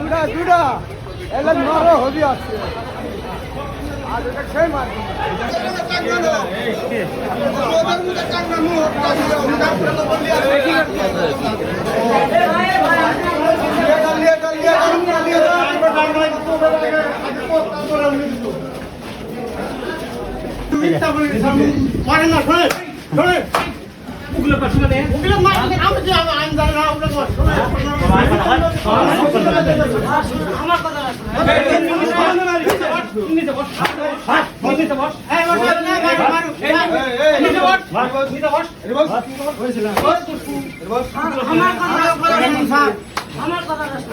দুটা দুটা এলা মারেন না শোনে শোনে উগলে পাশে দে উগলে মারেন আমি জানি না উগলে মার শোনে।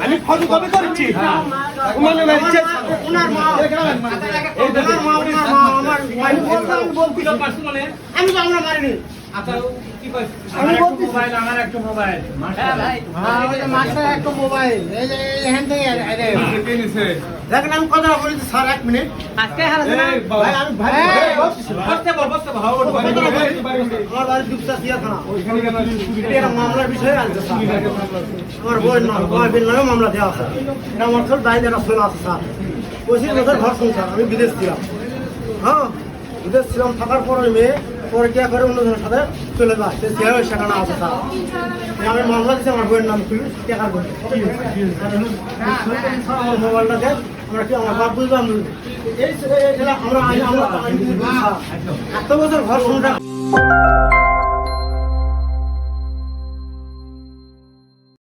আমি ফটো কপি করেছি। ওনার মা আমি তো আমরা মারিনি। আমি মোবাইল আমার একটা মোবাইল হ্যাঁ ওই মাস্টার একটা মোবাইল এই এখান থেকে দেখেন আমি কথা বলেছি স্যার এক মিনিট। আজকে বল। বল আমার বাড়ি দুপটা দিয়া থানা। এটা মামলার বিষয়ে আছে আমার বই বিল নামে মামলা দেওয়া আছে। এটা আমার সব দায় দেওয়া ফেলা আছে স্যার। পঁচিশ বছর ঘর সংসার আমি বিদেশ ছিলাম। হ্যাঁ? বিদেশ থাকার পরে মেয়ে পরে কে করে অন্যজনের সাথে চলে যায়। সে সেভাবে সেখানে আছে স্যার আমি মামলা দিচ্ছি আমার বইয়ের নাম খুলি টাকার আমার মোবাইলটা দেখ, আমরা কি আমার বাপ বুঝলাম এই আমরা। এত বছর ঘর সংসার